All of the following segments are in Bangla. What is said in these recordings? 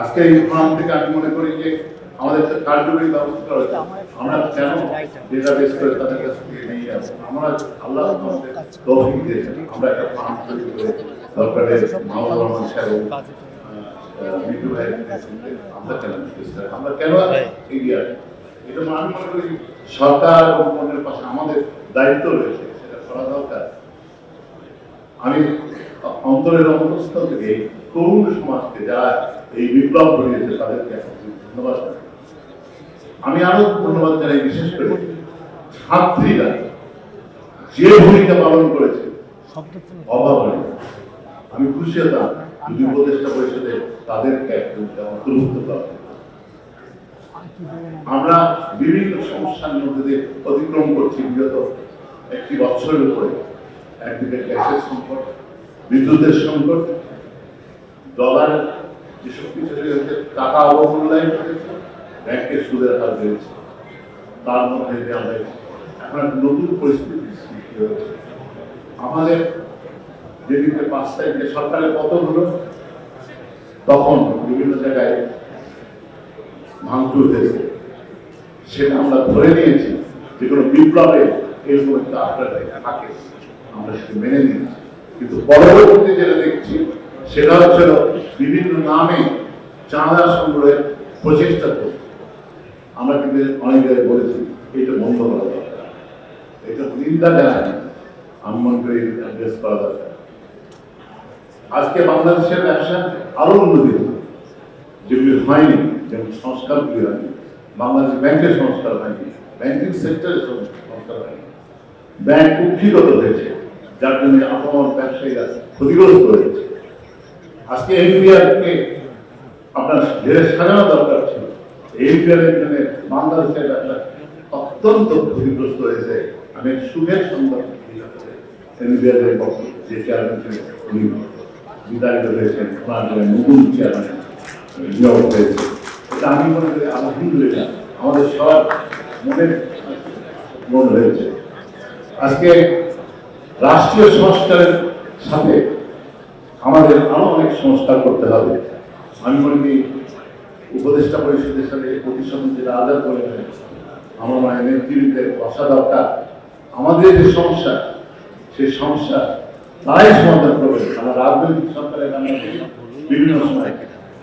আজকে এই থেকে আমি মনে করি যে আমাদের কার্যকরী ব্যবস্থা রয়েছে। আমরা কেন ডেটাবেস করে তাদের কাছ নিয়ে আমরা আল্লাহ তৌফিক দিয়েছেন। আমরা একটা তৈরি করে রহমান সাহেব মিঠু আমরা কেন আমরা কেন এগিয়ে আসি এটা আমি মনে করি সরকার এবং মনের পাশে আমাদের দায়িত্ব রয়েছে, সেটা করা দরকার। আমি অন্তরের অন্তঃস্থল থেকে তরুণ সমাজকে যারা এই বিপ্লব করিয়েছে তাদেরকে ধন্যবাদ আমি আরও ধন্যবাদ জানাই, বিশেষ করে ছাত্রীরা যে ভূমিকা পালন করেছে, অভাব নেই। আমি খুশি হতাম যদি উপদেষ্টা পরিষদে তাদেরকে অন্তর্ভুক্ত করা আমরা বিভিন্ন সমস্যার মধ্যে দিয়ে অতিক্রম করছি, বিগত একটি বছরের উপরে। একদিকে গ্যাসের সংকট, বিদ্যুতের সংকট ডলার কিছু হয়েছে টাকা অবমূল্যায়ন হয়েছে, ব্যাংকের সুদের হার বেড়েছে, তার মধ্যে দিয়ে আমরা এখন নতুন পরিস্থিতি সৃষ্টি হয়েছে। আমাদের যেদিকে পাঁচ তারিখে সরকারের পতন হলো, তখন বিভিন্ন জায়গায় ভাঙচুর হয়েছে। সেটা আমরা ধরে নিয়েছি যে কোনো বিপ্লবে এরকম একটা আপনার থাকে আমরা সেটা মেনে নিয়েছি। কিন্তু পরবর্তীতে যেটা দেখছি সেটা হচ্ছে বিভিন্ন নামে চাঁদা সংগ্রহের প্রচেষ্টা করছে আমরা কিন্তু অনেক জায়গায় বলেছি, এটা বন্ধ করা দরকার। এটা নিন্দা জানাই আমি মনে করি অ্যাড্রেস করা দরকার। আজকে বাংলাদেশের ব্যবসা আরও উন্নতি যেগুলি হয়নি, যেমন সংস্কারগুলি হয়নি বাংলাদেশ ব্যাংকের সংস্কার হয়নি, ব্যাংকিং সেক্টরের সংস্কার হয়নি। ব্যাংক কুক্ষিগত হয়েছে, যার জন্য আপনার ব্যবসায়ীরা ক্ষতিগ্রস্ত হয়েছে। আজকে এনপিআরকে আপনার ঢেরে সাজানো দরকার ছিল। এনপিআর এর জন্য বাংলাদেশের ব্যবসা অত্যন্ত ক্ষতিগ্রস্ত হয়েছে। আমি সুখের সংবাদ পক্ষ যে চেয়ারম্যান ছিলেন উনি বিতাড়িত হয়েছেন ওনার নতুন চেয়ারম্যান নিয়োগ হয়েছে। এটা আমি মনে করি আলহামদুলিল্লাহ আমাদের সবার মনের মন হয়েছে। আজকে রাষ্ট্রীয় সংস্কারের সাথে আমাদের আরও অনেক সংস্কার করতে হবে। আমি মনে করি উপদেষ্টা পরিষদের সাথে প্রতিশ্রুতি যেটা আদায় করে আমার মনে হয় নেতৃত্বে বসা দরকার আমাদের যে সমস্যা সেই সমস্যা তারাই সমাধান করবে। আমরা রাজনৈতিক সরকারের বিভিন্ন সময়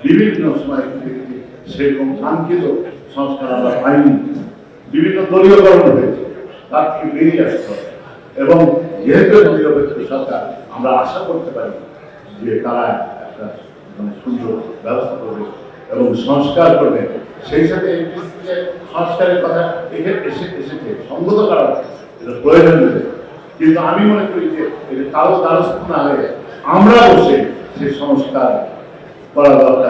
বিভিন্ন সময় সেরকম কাঙ্ক্ষিত সংস্কার আমরা পাইনি। বিভিন্ন দলীয়করণ হয়েছে, তার থেকে বেরিয়ে আসতে হবে। এবং যেহেতু নিরপেক্ষ সরকার, আমরা আশা করতে পারি যে তারা একটা মানে সুন্দর ব্যবস্থা করবে এবং সংস্কার করবে। সেই সাথে সংস্কারের কথা এখানে এসে, এসেছে। সঙ্গত করা এটা প্রয়োজন রয়েছে কিন্তু আমি মনে করি যে কারও দ্বারস্থ না হয়ে আমরা বসে সেই সংস্কার করা দরকার।